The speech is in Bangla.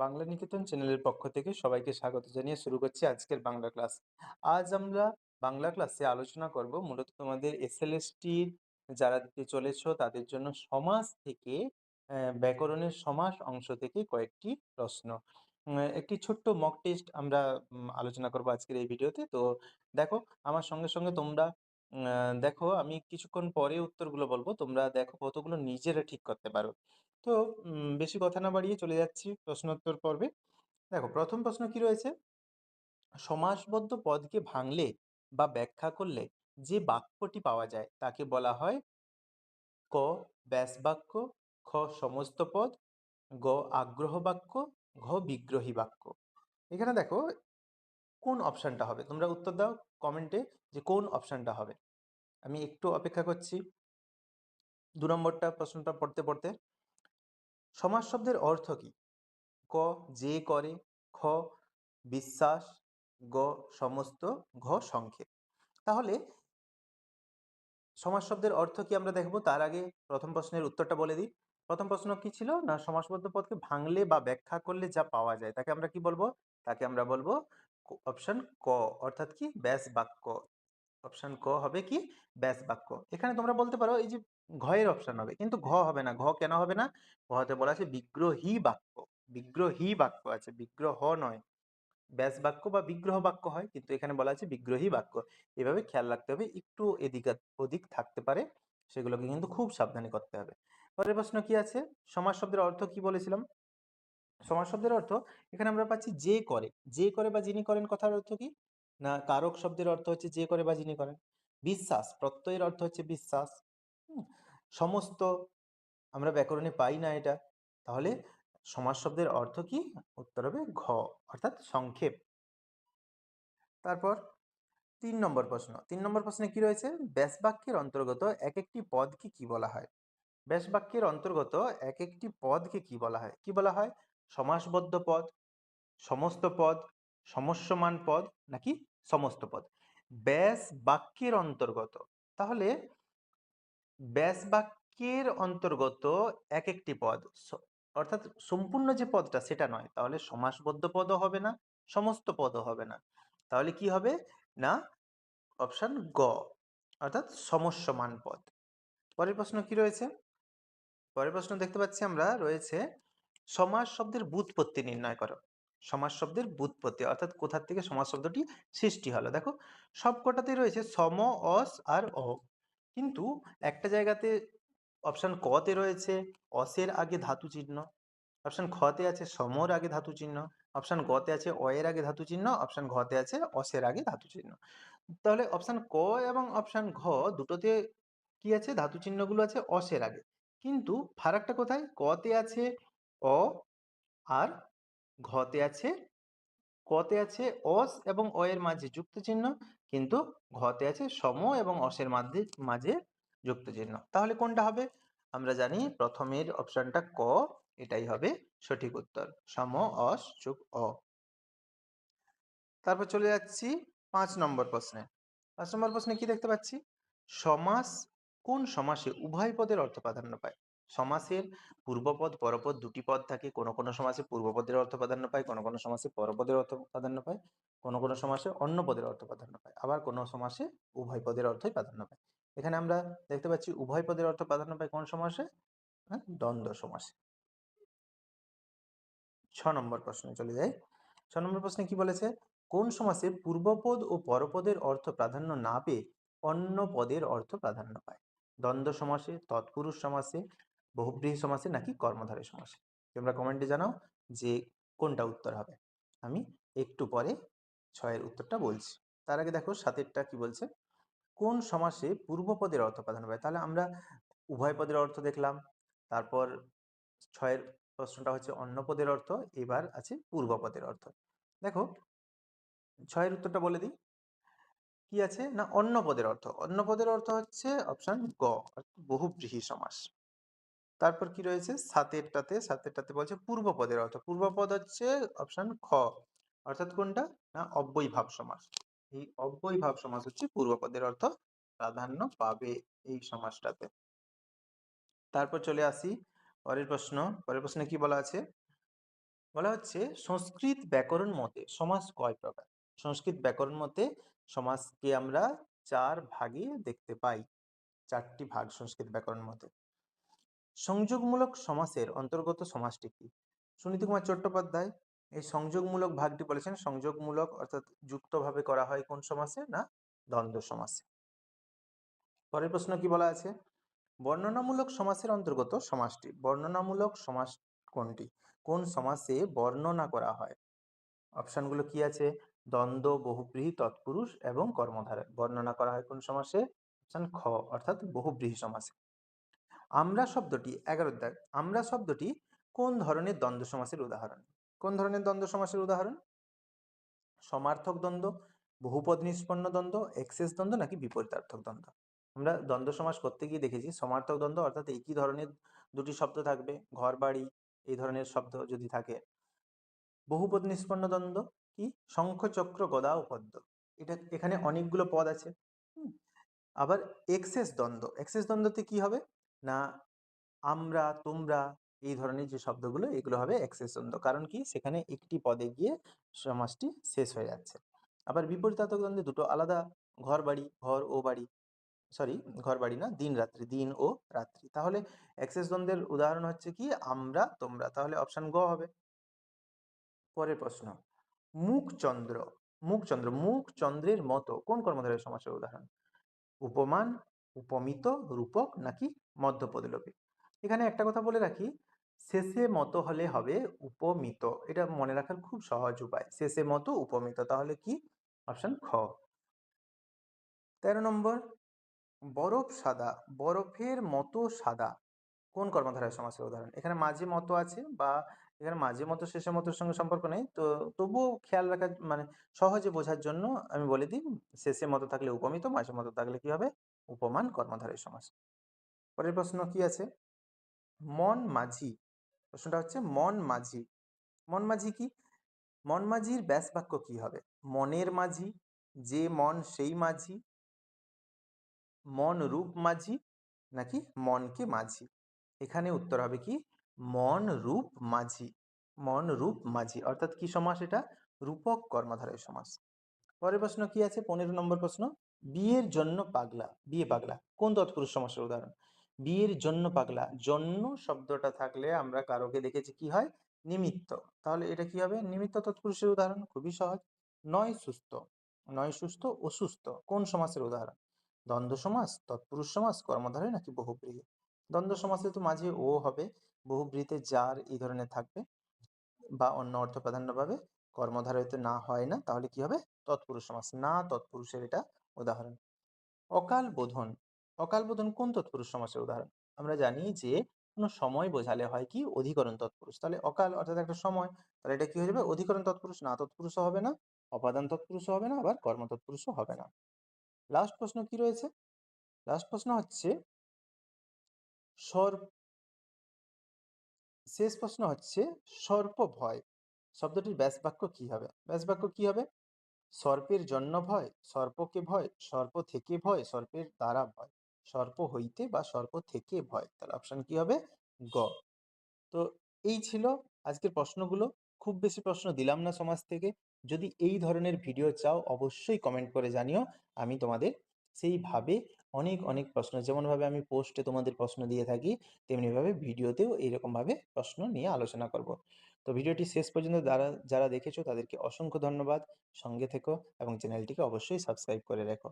বাংলা নিকেতন চ্যানেলের পক্ষ থেকে সবাইকে স্বাগত জানিয়ে শুরু করছি আজকের বাংলা ক্লাস আজ আমরা বাংলা ক্লাসে আলোচনা করব মূলত তোমাদের এস এসএলএসটির যারা দিতে চলেছো তাদের জন্য সমাজ থেকে ব্যাকরণের সমাস অংশ থেকে কয়েকটি প্রশ্ন। একটি ছোট্ট মক টেস্ট আমরা আলোচনা করব আজকের এই ভিডিওতে। তো দেখো, আমার সঙ্গে সঙ্গে তোমরা দেখো, আমি কিছুক্ষণ পরে উত্তরগুলো বলব। তোমরা দেখো কতগুলো নিজেরা ঠিক করতে পারো। তো বেশি কথা না বাড়িয়ে চলে যাচ্ছি প্রশ্নোত্তর পর্বে। দেখো, প্রথম প্রশ্ন কি রয়েছে? সমাসবদ্ধ পদকে ভাঙলে বা ব্যাখ্যা করলে যে বাক্যটি পাওয়া যায় তাকে বলা হয় ক ব্যাস বাক্য খ, সমস্ত পদ, গ, আগ্রহ বাক্য, ঘ, বিগ্রহী বাক্য। এখানে দেখো, কোন অপশানটা হবে? তোমরা উত্তর দাও কমেন্টে যে কোন অপশানটা হবে। আমি একটু অপেক্ষা করছি। দু নম্বরটা প্রশ্নটা পড়তে পড়তে। সমাস শব্দের অর্থ কি? ক, যে করে, খ, বিশ্বাস, গ, সমস্ত, ঘ, সংক্ষেপ। তাহলে সমাজ শব্দের অর্থ কি আমরা দেখব? তার আগে প্রথম প্রশ্নের উত্তরটা বলে দিই। প্রথম প্রশ্ন কি ছিল? না, সমাসবদ্ধ পদকে ভাঙলে বা ব্যাখ্যা করলে যা পাওয়া যায়, তাকে আমরা কি বলব? তাকে আমরা বলব অপশন ক, অর্থাৎ কি? ব্যাস বাক্য। অপশন ক হবে কি? ব্যাস বাক্য। এখানে তোমরা বলতে পারো, এই যে ঘয়ের অপশান হবে, কিন্তু ঘ হবে না। ঘ কেন হবে না? ঘতে বলা আছে বিগ্রহী বাক্য। বিগ্রহী বাক্য আছে, বিগ্রহ নয়। ব্যাস বাক্য বা বিগ্রহ বাক্য হয়, কিন্তু এখানে বলা আছে বিগ্রহী বাক্য। এভাবে খেয়াল রাখতে হবে, একটু এদিক ওদিক থাকতে পারে, সেগুলোকে কিন্তু খুব সাবধানে করতে হবে। পরের প্রশ্ন কি আছে? সমাজ শব্দের অর্থ কি বলেছিলাম? সমাজ শব্দের অর্থ, এখানে আমরা পাচ্ছি যে করে। যে করে বা যিনি করেন, কথার অর্থ কি? না কারক শব্দের অর্থ হচ্ছে যে করে বা যিনি করেন। বিশ্বাস প্রত্যয়ের অর্থ হচ্ছে বিশ্বাস। সমস্ত আমরা ব্যাকরণে পাই না এটা। তাহলে সমাজ শব্দের অর্থ কি? উত্তর হবে ঘ অর্থাৎ সংক্ষেপ। তারপর তিন নম্বর প্রশ্ন। তিন নম্বর প্রশ্নে কি রয়েছে? ব্যাস বাক্যের অন্তর্গত এক একটি পদকে কি বলা হয়? ব্যাস বাক্যের অন্তর্গত এক একটি পদকে কি বলা হয়? কি বলা হয়? সমাসবদ্ধ পদ সমস্ত পদ সমস্যমান পদ নাকি সমস্ত পদ? ব্যাস বাক্যের অন্তর্গত। তাহলে ব্যাস বাক্যের অন্তর্গত এক একটি পদ অর্থাৎ সম্পূর্ণ যে পদটা সেটা নয়। তাহলে সমাসবদ্ধ পদও হবে না, সমস্ত পদও হবে না। তাহলে কি হবে? না, অপশান গ, অর্থাৎ সমস্যমান পদ। পরের প্রশ্ন কি রয়েছে? পরের প্রশ্ন দেখতে পাচ্ছি আমরা, রয়েছে সমাস শব্দের বুৎপত্তি নির্ণয় করো। সমাস শব্দের বুৎপত্তি অর্থাৎ কোথার থেকে সমাস শব্দটি সৃষ্টি হলো। দেখো, সবকটাতেই রয়েছে সম, অস আর অ। কিন্তু একটা জায়গাতে অপশন কতে রয়েছে, অসের আগে ধাতু চিহ্ন। অপশন খতে আছে সমর আগে ধাতু চিহ্ন। অপশন গতে আছে অ এর আগে ধাতু চিহ্ন। অপশন ঘতে আছে অসের আগে ধাতু চিহ্ন। তাহলে অপশান ক এবং অপশান ঘ দুটোতে কি আছে? ধাতু চিহ্নগুলো আছে অসের আগে। কিন্তু ফারাকটা কোথায়? কতে আছে অ আর ঘতে আছে, কতে আছে, অস এবং অ এর মাঝে যুক্ত চিহ্ন কিন্তু ঘতে আছে সম এবং অসের মাঝে মাঝে যুক্ত চিহ্ন তাহলে কোনটা হবে? আমরা জানি প্রথমের অপশনটা ক, এটাই হবে সঠিক উত্তর। সম, অস, যুগ, অ। তারপর চলে যাচ্ছি পাঁচ নম্বর প্রশ্নে। পাঁচ নম্বর প্রশ্নে কি দেখতে পাচ্ছি? সমাস কোন সমাসে উভয় পদের অর্থ প্রাধান্য পায়? সমাসের পূর্বপদ পরপদ দুটি পদ থাকে। কোনো কোনো সমাসে পূর্বপদের অর্থ প্রাধান্য পায় কোনো কোনো সমাসে পরপদের অর্থ প্রাধান্য পায় কোনো কোনো সমাসে অন্য পদের অর্থ প্রাধান্য পায়। আবার কোনো সমাসে উভয় পদের অর্থই প্রাধান্য পায়। এখানে আমরা দেখতে পাচ্ছি উভয় পদের অর্থ প্রাধান্য পায় কোন সমাসে? হ্যাঁ, দ্বন্দ্ব সমাসে। ছ নম্বর প্রশ্নে চলে যাই। ছ নম্বর প্রশ্নে কি বলেছে? কোন সমাসে পূর্বপদ ও পরপদের অর্থ প্রাধান্য না পেয়ে অন্য পদের অর্থ প্রাধান্য পায়? দ্বন্দ্ব সমাসে তৎপুরুষ সমাসে বহুব্রীহি সমাসে নাকি কর্মধারী সমাসে। তোমরা কমেন্টে জানাও যে কোনটা উত্তর হবে। আমি একটু পরে ছয়ের উত্তরটা বলছি। তার আগে দেখো সাতেরটা কি বলছে? কোন সমাসে পূর্বপদের অর্থ প্রাধান্য পায়? তাহলে আমরা উভয় পদের অর্থ দেখলাম। তারপর ছয়ের প্রশ্নটা হচ্ছে অন্য পদের অর্থ, এবার আছে পূর্বপদের অর্থ। দেখো, ছয়ের উত্তরটা বলে দিই। কি আছে? না, অন্য পদের অর্থ। অন্য পদের অর্থ হচ্ছে অপশন গ বহুব্রীহি সমাস। তারপর কি রয়েছে? সাতেরটাতে সাতেরটাতে বলছে পূর্বপদের অর্থ। পূর্বপদ হচ্ছে অপশন খ। অর্থাৎ কোনটা? না, অব্যয় ভাব সমাস। এই অব্যয় ভাব সমাস হচ্ছে পূর্বপদের অর্থ প্রাধান্য পাবে এই সমাসটাতে। তারপর চলে আসি পরের প্রশ্ন। পরের প্রশ্নে কি বলা আছে? বলা হচ্ছে সংস্কৃত ব্যাকরণ মতে সমাস কয় প্রকার? সংস্কৃত ব্যাকরণ মতে সমাজকে আমরা চার ভাগে দেখতে পাই। চারটি ভাগ সংস্কৃত ব্যাকরণ মতে। সংযোগমূলক সমাসের অন্তর্গত সমাসটি কি? সুনীতি কুমার চট্টোপাধ্যায়, এই সংযোগমূলক ভাগটি বলেছেন, সংযোগমূলক অর্থাৎ যুক্তভাবে করা হয় কোন সমাসে না দ্বন্দ্ব সমাসে। পরের প্রশ্ন কি বলা আছে? বর্ণনামূলক সমাসের অন্তর্গত সমাসটি, বর্ণনামূলক সমাস কোনটি? কোন সমাসে বর্ণনা করা হয়? অপশনগুলো কি আছে? দ্বন্দ্ব, বহুব্রীহি, তৎপুরুষ এবং কর্মধারে বর্ণনা করা হয় কোন সমাসে? খ, অর্থাৎ বহুব্রীহি সমাসে। আমরা শব্দটি, এগারো দাগ আমরা শব্দটি কোন ধরনের দ্বন্দ্ব সমাসের উদাহরণ? কোন ধরনের দ্বন্দ্ব সমাসের উদাহরণ? সমার্থক দ্বন্দ্ব, বহুপদ নিষ্পন্ন দ্বন্দ্ব, এক্সেস দ্বন্দ্ব নাকি বিপরীতার্থক দ্বন্দ্ব? আমরা দ্বন্দ্ব সমাস করতে গিয়ে দেখেছি সমার্থক দ্বন্দ্ব অর্থাৎ একই ধরনের দুটি শব্দ থাকবে? ঘর বাড়ি এই ধরনের শব্দ যদি থাকে। বহুপদ নিষ্পন্ন দ্বন্দ্ব কি? শঙ্খ চক্র গদা ও পদ্ম এটা এখানে অনেকগুলো পদ আছে। আবার এক্সেস দ্বন্দ্ব, এক্সেস দ্বন্দ্বতে কি হবে? না, আমরা, তোমরা এই ধরনের যে শব্দগুলো, এগুলো হবে এক্সেস দ্বন্দ্ব। কারণ কি? সেখানে একটি পদে গিয়ে সমাসটি শেষ হয়ে যাচ্ছে। আবার বিপরীতার্থক দ্বন্দ্বে দুটো আলাদা ঘর বাড়ি ঘর ও বাড়ি, সরি ঘর বাড়ি না, দিন রাত্রি, দিন ও রাত্রি। তাহলে এক্সেস দ্বন্দ্বের উদাহরণ হচ্ছে কি? আমরা, তোমরা। তাহলে অপশন গ হবে। পরের প্রশ্ন, মুখচন্দ্র মুখচন্দ্র, মুখচন্দ্রের মতো কোন কর্মধারয় সমাসের উদাহরণ? উপমান উপমিত, রূপক নাকি মধ্যপদলোপী? এখানে একটা কথা বলে রাখি, শেষে মতো হলে হবে উপমিত। এটা মনে রাখার খুব সহজ উপায়। শেষে মতো, উপমিত। তাহলে কি? অপশন খ। তেরো নম্বর, বরফ সাদা। বরফের মতো সাদা। কোন কর্মধারায় সমাসের উদাহরণ? এখানে মাঝে মতো আছে বা এখানে মাঝে মতো, শেষে মতোর সঙ্গে সম্পর্ক নেই। তো তবুও খেয়াল রাখার মানে সহজে বোঝার জন্য আমি বলে দিই, শেষে মতো থাকলে উপমিত, মাঝে মতো থাকলে কি হবে? উপমান কর্মধারয় সমাস পরের প্রশ্ন কি আছে? মন মাঝি। প্রশ্নটা হচ্ছে মন মাঝি। মন মাঝি কি? মন মাঝির ব্যাস বাক্য কি হবে? মনের মাঝি, যে মন সেই মাঝি, মন রূপ মাঝি নাকি মনকে মাঝি? এখানে উত্তর হবে কি? মন রূপ মাঝি। মন রূপ মাঝি। অর্থাৎ কি সমাস এটা? রূপক কর্মধারয় সমাস। পরের প্রশ্ন কি আছে? পনেরো নম্বর প্রশ্ন। বিয়ের জন্য পাগলা, বিয়ে পাগলা। কোন তৎপুরুষ সমাসের উদাহরণ? বিয়ের জন্য পাগলা। জন্য শব্দটা থাকলে আমরা কারোকে দেখেছি কি হয়? নিমিত্ত। তাহলে এটা কি হবে? নিমিত্ত তৎপুরুষের উদাহরণ? খুবই সহজ। নয় সুস্থ। নয় সুস্থ অসুস্থ কোন সমাসের উদাহরণ? দ্বন্দ্ব সমাস তৎপুরুষ সমাস কর্মধারয় নাকি বহুব্রীহি দ্বন্দ্ব সমাসে তো মাঝে ও হবে। বহুব্রীতে যার এই ধরনের থাকবে বা অন্য অর্থ প্রাধান্য পাবে কর্মধারয়তে না হয় না। তাহলে কি হবে? তৎপুরুষ সমাস না তৎপুরুষের এটা উদাহরণ। অকাল বোধন অকাল বোধন কোন তৎপুরুষ সমাসের উদাহরণ? আমরা জানি যে কোনো সময় বোঝালে হয় কি? অধিকরণ তৎপুরুষ। তাহলে অকাল অর্থাৎ একটা সময়, তাহলে এটা কি হয়ে যাবে? অধিকরণ তৎপুরুষ, না তৎপুরুষও হবে না, অপাদান তৎপুরুষও হবে না, আবার কর্ম তৎপুরুষও হবে না। লাস্ট প্রশ্ন কি রয়েছে? লাস্ট প্রশ্ন হচ্ছে সর্প, শেষ প্রশ্ন হচ্ছে সর্প ভয় শব্দটির ব্যাস বাক্য কি হবে? ব্যাস বাক্য কি হবে? সর্পের জন্য ভয়, সর্পকে ভয়, সর্প থেকে ভয়, সর্পের দ্বারা ভয়। সর্প হইতে বা সর্প থেকে ভয়। তাহলে অপশন কি হবে? গ। তো এই ছিল আজকের প্রশ্নগুলো। খুব বেশি প্রশ্ন দিলাম না সমাজ থেকে। যদি এই ধরনের ভিডিও চাও, অবশ্যই কমেন্ট করে জানিও। আমি তোমাদের সেইভাবে অনেক অনেক প্রশ্ন, যেমনভাবে আমি পোস্টে তোমাদের প্রশ্ন দিয়ে থাকি, তেমনিভাবে ভিডিওতেও এইরকমভাবে প্রশ্ন নিয়ে আলোচনা করব। তো ভিডিওটি শেষ পর্যন্ত যারা যারা দেখেছ তাদেরকে অসংখ্য ধন্যবাদ। সঙ্গে থেকো এবং চ্যানেলটিকে অবশ্যই সাবস্ক্রাইব করে রেখো।